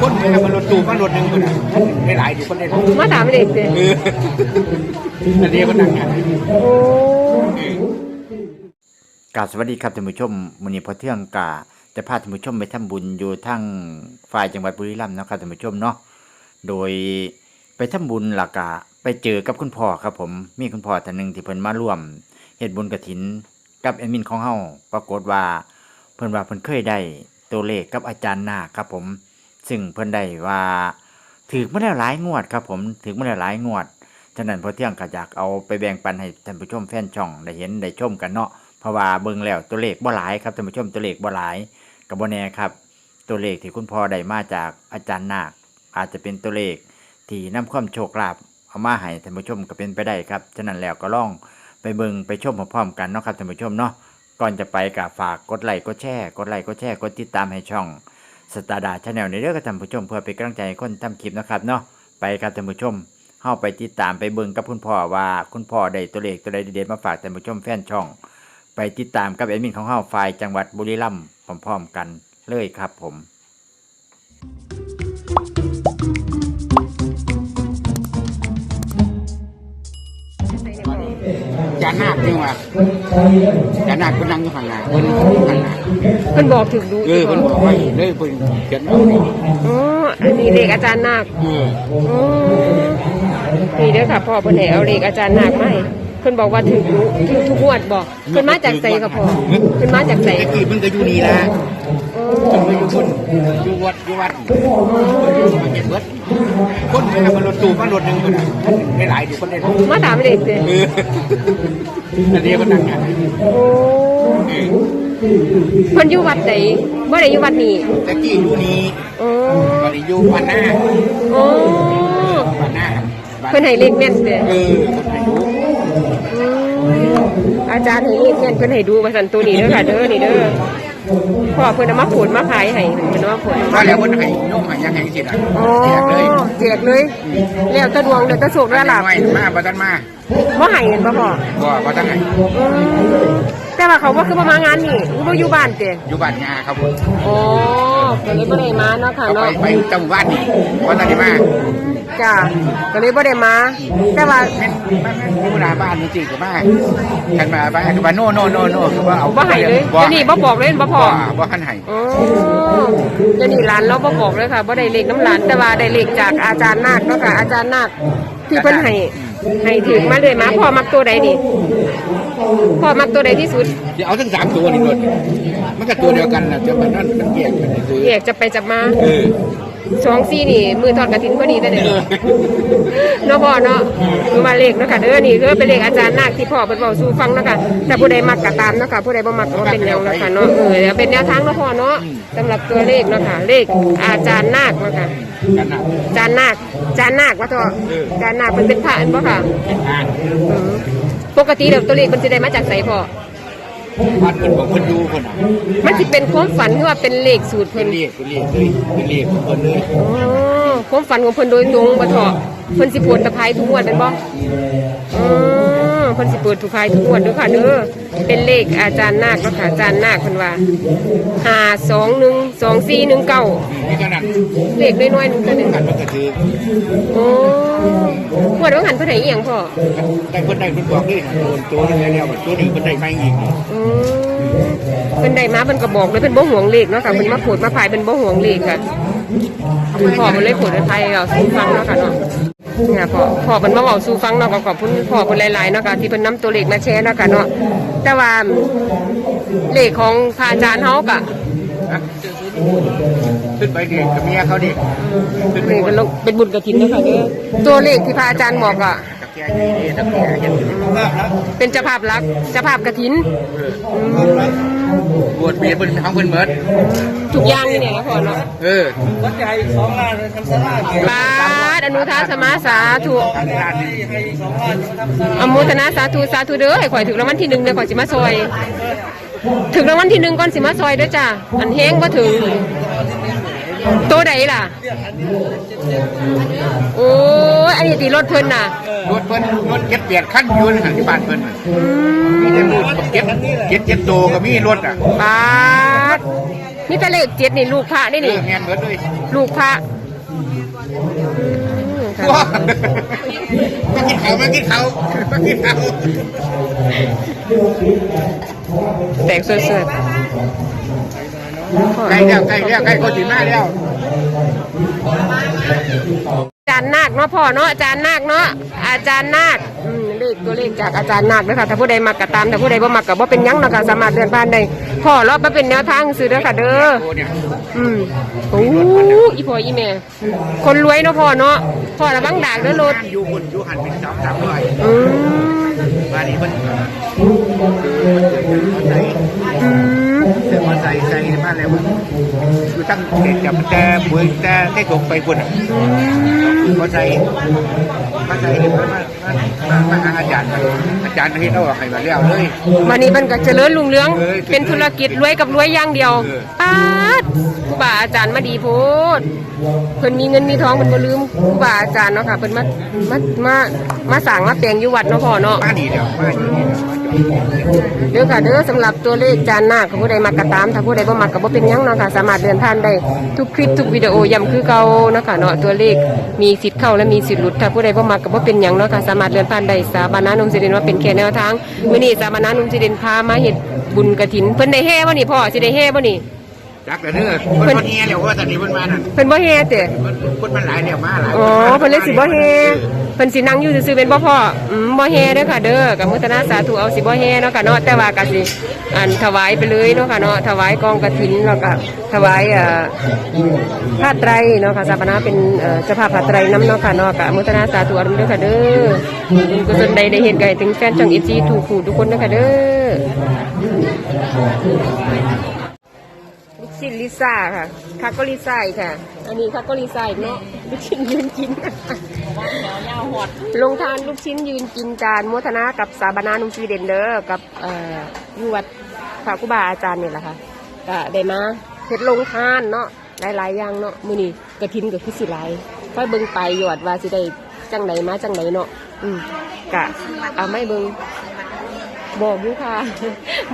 คนไปมันรถตู้มารถหนึ่งคนนะไม่หลายดิคนได้มาถามเด็กเด้เอออันนี้คนนั่งงานโอ้กาสวัสดีครับท่านผู้ชมมื้อนี้พอเที่ยงกาจะพาท่านผู้ชมไปทำบุญอยู่ทั้งฝ่ายจังหวัดบุรีรัมย์นะครับท่านผู้ชมเนาะโดยไปทำบุญหลักกะไปเจอกับคุณพ่อครับผมมีคุณพ่อท่านหนึ่งที่เพิ่นมาร่วมเฮ็ดบุญกฐินกับแอดมินของเฮาปรากฏว่า เพิ่นว่าเพิ่นเคยได้ตัวเลขกับอาจารย์นาครับผม ซึ่งเพิ่นได้ว่าถือมาแล้วหลายงวดครับผมถือมาแล้วหลายงวดฉะนั้นพอเที่ยงก็อยากเอาไปแบ่งปันให้ท่านผู้ชมแฟนช่องได้เห็นได้ชมกันเนาะเพราะว่าเบิ่งแล้วตัวเลขบ่หลายครับท่านผู้ชมตัวเลขบ่หลายกับบ่แน่ครับ ตัวเลขที่คุณพ่อได้มาจากอาจารย์นาคอาจจะเป็นตัวเลขที่นำความโชคลาภเอามาให้ท่านผู้ชมก็เป็นไปได้ครับฉะนั้นแล้วก็ลองไปเบิ่งไปชมพร้อมๆกันเนาะครับท่านผู้ชมเนาะก่อนจะไปก็ฝากกดไลค์กดแชร์กดไลค์กดแชร์กดติดตามให้ช่อง สตาร์ดาชาแนลในเรื่องกับท่านผู้ชมเพื่อเป็นกำลังใจให้คนทำคลิปนะครับเนาะไปครับท่านผู้ชมเข้าไปติดตามไปเบิ่งกับคุณพ่อว่าคุณพ่อได้ตัวเลขตัวใดเด็ดมาฝากท่านผู้ชมแฟนช่อง ไปติดตามกับแอดมินของเฮาฝ่ายจังหวัดบุรีรัมย์พร้อมๆกันเลยครับผม จานนาคจริงว่ะจานนาคคนนั่งอยู่ข้างหน้าคนข้างหน้าเพิ่นบอกถึงดูเออคนบอกว่าเลยเพิ่นเขียนเอานี่อ๋ออันนี้เลขอาจารย์นาคเออ อ๋อนี่เด้อค่ะพ่อเพิ่นให้เอาเลขอาจารย์นาคมาให้ เพิ่นบอกว่าถึงดูถึงทุกงวดบอกเพิ่นมาจากไสกับพ่อเพิ่นมาจากไสตะกี้มันก็อยู่นี่ละอ๋อมันก็อยู่คนอยู่วัดอยู่วัดมันเก็บเบิดคนไปมันรถตู้มารถหนึ่งคนน่ะไม่หลายดิคนได้มาถามเด็กเด้เอออันนี้คนนั่งงานโอ้เพิ่นอยู่วัดใดบ่ได้อยู่วัดนี้ตะกี้อยู่นี่อ๋อตอนนี้อยู่บ้านหน้าอ๋อบ้านหน้าบ้านเพิ่นให้เลขแม่นเด้เออคนไหนรู้อืม อาจารย์ให้เลขแม่นเพิ่นให้ดูว่าซั่นตัวนี้เด้อค่ะเด้อนี่เด้อพ่อเพิ่นเอามาผลมาขายให้เพิ่นเอามาผลว่าแล้วคนไหนโยมใหายยังไงสิล่ะอ๋อแจกเลยแจกเลย แล้วแตะดวงเด้อแตะโชคได้ลาบไม่มาบัตันมาบ่ให้เงินบ่พ่อบ่บัตันไหนอืมแต่ว่าเขาบ่คือบ่มางานนี่บ่อยู่บ้านเด้อยู่บ้านงาครับผมอ๋อก็เลยบ่ได้มาเนาะค่ะเขาไปเนาะไปจังหวัดนี่บัตันได้มา จ้าก็เลยบ่ได้มา แต่ว่าแม่นแม่นแม่นอยู่หน้าบ้านจริงๆกับมาคันมาบ้านคือว่าโน่โน่โน่โน่คือว่าเอาบ่ให้เลยบ่เดี๋ยวนี้บ่บอกเลยบ่พอบ่บ่ทันให้อ๋อเดี๋ยวนี้หลานเราบ่บอกเลยค่ะบ่ได้เลขน้ำหลานแต่ว่าได้เลขจากอาจารย์นาคเนาะค่ะอาจารย์นาคที่เพิ่นให้ให้ถึงมาเลยมาพ่อมักตัวใดนี่พ่อมักตัวใดที่สุดเดี๋ยวเอาทั้งสามตัวนี่ด้วยมันก็ตัวเดียวกันนะแต่มันนั่นมันแยกกันคือแยกจะไปจับมาเออ สองซี่นี่ มือทอดกระถินพอดีแต่เนี่ยเนาะพ่อเนาะคือมาเลขเนาะค่ะเด้อนี่คือเป็นเลขอาจารย์นาคที่พ่อเพิ่นเว้าสู่ฟังเนาะค่ะแต่ผู้ใดมักก็ตามเนาะค่ะผู้ใดบ่มักก็บ่เป็นแนวเนาะค่ะเนาะเออเดี๋ยวเป็นแนวทางเนาะพ่อเนาะสำหรับตัวเลขเนาะค่ะเลขอาจารย์นาคเนาะค่ะกันนะอาจารย์นาคอาจารย์นาคว่าเถอะอาจารย์นาคเพิ่นเป็นพระอันบ่ค่ะอ่านอืมปกติแล้วตัวเลขมันสิได้มาจากไสพ่อ วัดเพิ่นบอกเพิ่นดูคนน่ะมันสิเป็นความฝันหรือว่าเป็นเลขสูตรเพิ่เพิ่นนเรียกเพิ่นเรียกเลยเพิ่นเรียกเพิ่นเลยอ๋อความฝันของเพิ่นโดยตรงบ่เถอะเพิ่นสิปวดตะไคร้ทุกงวดเป็นบ่อ๋อ เพิ่นสิเปิดทุกไคร้ทุกงวดเด้อค่ะเด้อเป็นเลขอาจารย์นาคเนาะค่ะอาจารย์นาคเพิ่นว่า521 2419นี่ขนาดเลขน้อยๆนึงตัวหนึงกันมันก็คือโอ้งวดว่าหันเพิ่นให้อีหยังพ่อได้เพิ่นได้เพิ่นบอกเลยโดนตัวนึงแล้วๆตัวนึงเพิ่นได้ไม่อีกอืมเพิ่นได้มาเพิ่นก็บอกเลยเพิ่นบ่ห่วงเลขเนาะค่ะเพิ่นมาโผดมาพายเพิ่นบ่ห่วงเลขค่ะคุณพ่อเพิ่นเลยโผดให้พายเราสู่ฟังเนาะค่ะเนาะ เนี่ยพ่อพ่อเพิ่นมาเว้าสู่ฟังเนาะก็ขอบคุณพ่อเพิ่นหลายๆเนาะค่ะที่เพิ่นนํตัวเลขมาแชร์เนาะค่ะเนาะแต่ว่าเลขของพระอาจารย์เฮาก็ขึ้นไปเด็กกับเมียเขาดิขึ้นไปนี่คก็นลงเป็นบุญกฐินเนาะค่ะเด้อตัวเลขที่พระอาจารย์บอกอะกับแกยี่นี่กับแกยังเป็นเจ้าภาพหลักเจ้าภาพกฐิน บวชเมียเพิ่นทั้งเพิ่นเมิดทุกอย่างนี่เนี่ยนะพ่อเนาะเออวัดใหญ่สองล้านทำสลาบาดอนุทาสมาสาธุทางด้านนี้ให้สองล้านทำสลาอนุโมทนาสาธุสาธุเด้อให้ข่อยถึงรางวัลที่หนึ่งเด้อข่อยสิมาซอย ถึงรางวัลที่หนึ่งก่อนสิมาซอยเด้อจ้าอันแห้งบ่ถึง โตใดล่ะ โอ้ยอันนี้ตีรถเพิ่นน่ะ รถเพิ่นรถเจ็ดเปียดขั้นอยืนห่างที่บ้านเพิ่นน่ะมีแต่มือเจ็ดเจ็ดเจ็ดโตก็มีรถอะบาดนี่แต่เลขเจ็ดนี่ลูกพระได้เอนี่ อแมนเบิดเลยลูกพระอืมค่ะว้ามากินเขามากินเขามากินเขาแตกสวย ใกล้แล้วใกล้แล้วใกล้คนถึงหน้าแล้วๆอาจารย์นาคเนาะพ่อเนาะอาจารย์นาคเนาะอาจารย์นาคอืมเลขตัวเลขจากอาจารย์นาคนะคะถ้าผู้ใดมักก็ตามถ้าผู้ใดบ่มักก็บ่เป็นหยังเนาะค่ะสามารถเดินผ่านได้พ่อรอบมาเป็นแนวทางซื้อเด้อค่ะเด้อโอ้เนี่ยอืมโอ้อีพ่ออีแม่คนรวยเนาะพ่อเนาะพ่อระวังด่างเด้อรถน้ำอยู่บนอยู่หันเป็นสองสามร้อยอืมบ้านนี้มันมันใส่อืม เสื้อมาใส่ใส่บ้านแล้วคือตั้งเด็กจับแต่บุยแต่ให้ตกไปคนอะมาใส่มาใส่มามามาหาอาจารย์อาจารย์ที่เขาให้มาแล้วเลยวันนี้มันก็เจริญรุ่งเรืองเป็นธุรกิจรวยกับรวยอย่างเดียวป้าดครูบาอาจารย์มาดีโพดเพิ่นมีเงินมีทองเพิ่นบ่ลืมครูบาอาจารย์เนาะค่ะเพิ่นมามามามาสั่งมาแต่งอยู่วัดเนาะพ่อเนาะมาดีเดียวมาดีเดียวจเด้อค่ะเด้อสำหรับตัวเลขจานหน้าของผู้ใดมักก็ตามถ้าผู้ใดบ่มักก็บ่เป็นหยังเนาะค่ะสามารถเดินผ่านได้ทุกคลิปทุกวิดีโอย้ำคือเก่าเนาะค่ะเนาะตัวเลขมีสิทธิ์เข้าและมีสิทธิ์หลุดถ้าผู้ใดบ่มักก็บ่เป็นหยังเนาะค่ะสามารถเดินผ่านได้สาบานานุมสิเดนว่าเป็นแค่แนวทางมื้อนี้สาบานานุมสิเดนพามาเฮ็ดบุญกฐินเพิ่นได้แห่บ่นี่พ่อสิได้แห่บ่นี่จักแต่เนื้อคนคนเฮียแล้วว่าตอนนี้มันมานั่นเพิ่นบ่แห่เด้คนคนมันหลายแล้วมาหลายอ๋อเพิ่นเลยสิบ่แห่ เพิ่นสินั่งอยู่ซื่อๆเป็นบ่พ่ออืมบ่แห่เด้อค่ะเด้อกับมุตนาสาธุเอาสิบ่แห่เนาะค่ะเนาะแต่ว่าก็สิอันถวายไปเลยเนาะค่ะเนาะถวายกองกฐินแล้วก็ถวายเอ่อผ้าไตรเนาะค่ะสถาปนาเป็นเอ่อเจ้าภาพผ้าไตรนํเนาะค่ะเนาะก็มุตนาสาธุเอาเด้อค่ะเด้อบุญกุศลใดได้เฮ็ดไกถึงแฟนช่อง FC ถูกผู้ทุกคนเด้อค่ะเด้อลูกชิ้นลิซ่าค่ะคาโกลิซ่าอีกค่ะ อันนี้คาโกลิซ่าอีกเนาะลูกชิ้นยืนกิน ลงทานลูกชิ้นยืนกินจานโมทนากับสาบานานุมซีเดนเดอร์กับเอ่ออยวดพระกุบาอาจารย์เนี่ยแหละค่ะก็ได้มาเฮ็ดลงทานเนาะหลายๆอย่างเนาะมื้อนี้กระทินก็คือสิหลายค่อยเบิ่งไปยอดว่าสิได้จังไหนมาจังไหนเนาะอืมกะเอาไม่เบิ่งบอกอยู่ค่ะ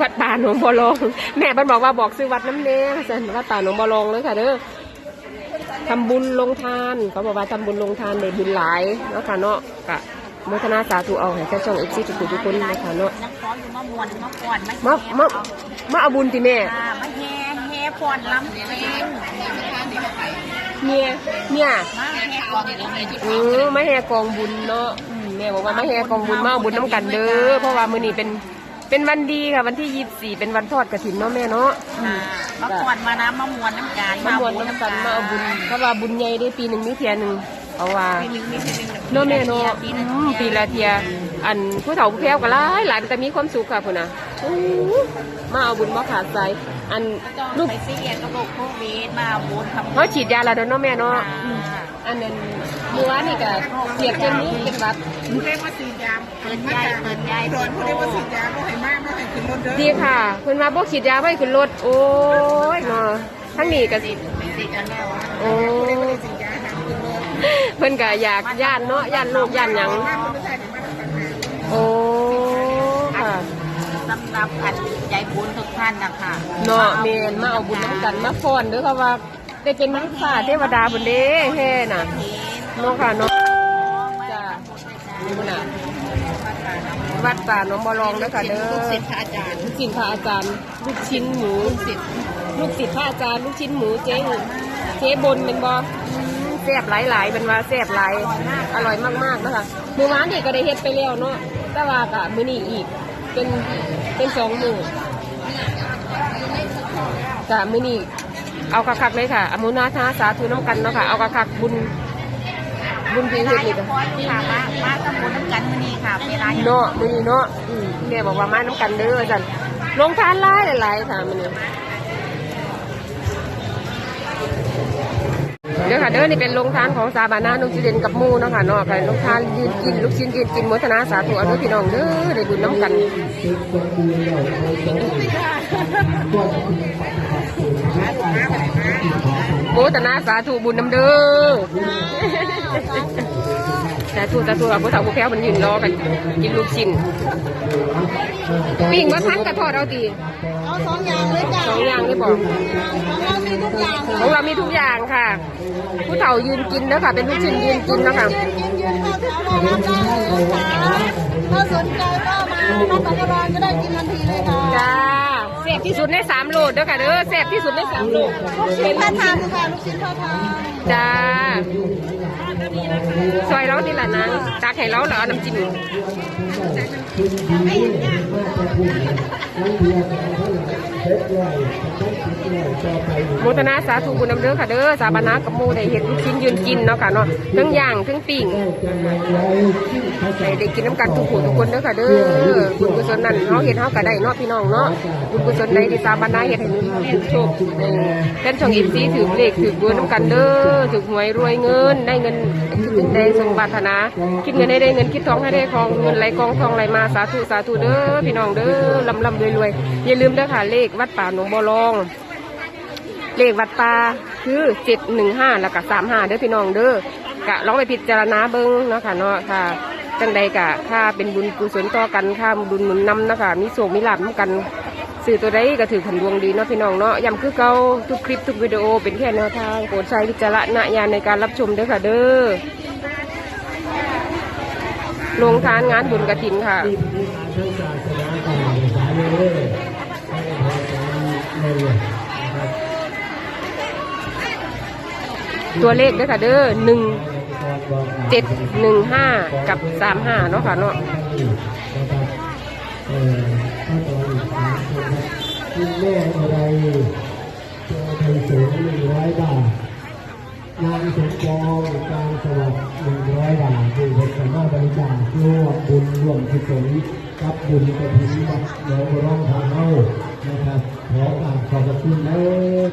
วัดป่าหนองบัวลองแม่บันบอกว่าบอกซื้อวัดน้ำเน้สันวัดป่าหนองบัวลองเลยค่ะเด้อ ทำบุญลงทาน เขาบอกว่าทำบุญลงทานในบุญหลายเนาะค่ะเนาะกะโมทนาสาธุเอาให้แค่ช่องเอฟซีทุกคนทุกคนนะคะเนาะนักฟ้อนอยู่มามวนมาก่อนมามามาเอาบุญที่แม่อ่ามาแห่แห่ฟ้อนลำเพลงเนี่ยเนี่ยมาแห่ฟ้อนอยู่ในที่เออมาแห่กองบุญเนาะอืมแม่บอกว่ามาแห่กองบุญมาเอาบุญน้ำกันเด้อเพราะว่ามื้อนี้เป็นเป็นวันดีค่ะ วันที่ยี่สี่เป็นวันทอดกระถินเนาะแม่เนาะอือ่าม มาก่อนมาน้ำมามวนน้ำกันมาบวชน้ำกันมาเอาบุญเพราะว่าบุญใหญ่ได้ปีหนึ่งนี่เทียหนึ่งเพราะว่าปีหนึ่งมีปีหนึ่งเนาะแม่เนาะอืมปีละเทีย อันผู้เฒ่าผู้แพ้วก็หลายหลายแต่มีความสุขค่ะพุ่นน่ะอู้ มาเอาบุญมาขาดใจอันลูลูกกไปซีเรียนกับโรคโควิดมาบุญทำเขาฉีดยาแล้วเด้อเนาะแม่เนาะอ่าอืมอันนั้นเมื่อวานนี่ก็เสียบจนนี้เป็นหวัดเปิดใหญ่เปิดใหญ่โดนผู้ใดมาสิดีค่ะเพิ่นมาบ่ฉีดยาไว้ขึ้นรถโอ้ยเนาะทั้งนี้ก็สิติดกันแล้วโอ้เพิ่นก็อยากย่านเนาะย่านโรคย่านหยังโอ้ค่ะ สำห รับอันใจบุญทุกท่านนะคะเนาะเมนมาเอาบุญน้ำกันมาฟ้อนเด้อค่ะว่าได้เป็นมนุษย์เทวดาบุญเด้แฮ่น่ะเนาะค่ะเนาะจ้านี่น่ะวัดป่าหนองบัวรองเด้อค่ะเด้อลูกศิษย์พระอาจารย์ลูกศิษย์พระอาจารย์ลูกชิ้นหมูลูกศิษย์ลูกศิษย์พระอาจารย์ลูกชิ้นหมูเจ๊เจ๊บนเป็นบ่อืมแซ่บหลายๆเป็นว่าแซ่บหลายอร่อยมากๆนะคะเมื่อวานนี่ก็ได้เฮ็ดไปแล้วเนาะแต่ว่ากะมื้อนี้อีกเป็น เป็นสองมื้อกะมื้อนี้เอาคักๆเลยค่ะอมุนาทาสาธุน้ำกันเนาะค่ะ เอาคักๆบุญบุญที่เฮ็ดนี่ก็ค่ะมามาทำบุญน้ำกันมื้อนี้ค่ะเวลาอย่างเนาะมื้อนี้เนาะอืมแม่บอกว่ามาน้ำกันเด้อจันลงทานหลายหลายๆค่ะมื้อนี้ เด้อค่ะเด้อนี่เป็นโรงทานของสาบานานุสิเดนกับมูเนาะค่ะเนาะค่ะโรงทานยืนกินลูกชิ้นยืนกินโมทนาสาธุอนุพี่น้องเด้อได้บุญน้ำกันโมทนาสาธุบุญน้ำเด้อสาธุสาธุเอาผู้เฒ่าผู้แพ้มันยืนรอกันกินลูกชิ้นปิ้งว่าทันกระทอดเอาตี เอาสองอย่างเลยจ้ะสองอย่างนี่บอกของเรามีทุกอย่างของเรามีทุกอย่างค่ะ ผู้เฒ่ายืนกินนะคะเป็นลูกชิ้นยืนกินนะคะยืนยืนยืนเข้าแถวรอรับได้เลยค่ะถ้าสนใจก็มารับประทานก็ได้กินทันทีเลยค่ะจ้าแซ่บที่สุดในสามโลดเด้อค่ะเด้อแซ่บที่สุดในสามโลดลูกชิ้นพ่อทานค่ะลูกชิ้นพ่อทานจ้า ซอยเราที่ละนางตักให้เราแล้วเอาน้ำจิ้มโมทนาสาธุบุญนำเด้อค่ะเด้อสาบานากับโมได้เห็นลูกชิ้นยืนกินเนาะค่ะเนาะทั้งย่างทั้งปิ้งได้ได้กินน้ำกันทุกผู้ทุกคนเด้อค่ะเด้อบุญกุศลนั้นเฮาเห็นเฮาก็ได้เนาะพี่น้องเนาะบุญกุศลใดที่สาบานาเฮ็ดให้หนูเรียนโชคเออแฟนช่อง FC ถือเลขถือบัวน้ำกันเด้อถือหวยรวยเงินได้เงินได้สมบัตินา คิดเงินให้ได้เงินคิดทองให้ได้ทองเงินไหลกองทองไหลมาสาธุสาธุเด้อพี่น้องเด้อลำลำรวยรวยอย่าลืมเด้อค่ะเลขวัดป่าหนองบัวลอง เลขวัดป่าคือเจ็ดหนึ่งห้าแล้วก็สามห้าเด้อพี่น้องเด้อกะลองไปพิจารณาเบิ้งเนาะค่ะเนาะค่ะจังใดกะถ้าเป็นบุญกุศลต่อกันค่าบุญหนุนนำนะคะมีโศกมีลาบนำกัน สื่อตัวใดก็ถือขันดวงดีเนาะพี่น้องเนาะย้ำคือเก่าทุกคลิปทุกวิดีโอเป็นแค่แนวทางโปรดใช้วิจารณญาณในการรับชมเด้อค่ะเด้อลงทานงานบุญกระถินค่ะตัวเลขด้อค่ะเด้อหนึ่งเจ็ดหนึ่งห้ากับสามห้าเนาะค่ะเนาะ คุณแม่อะไรเจอไทยสูงหนึ่งร้อยบาทนางสมปองการสวัสดิ์หนึ่งร้อยบาทคือเป็นสามารถบริจาคร่วมบุญร่วมกุศลกับบุญกระถิ่นวัดหนองบัวร้องทางเฮานะครับขอกราบขอบพระคุณนะ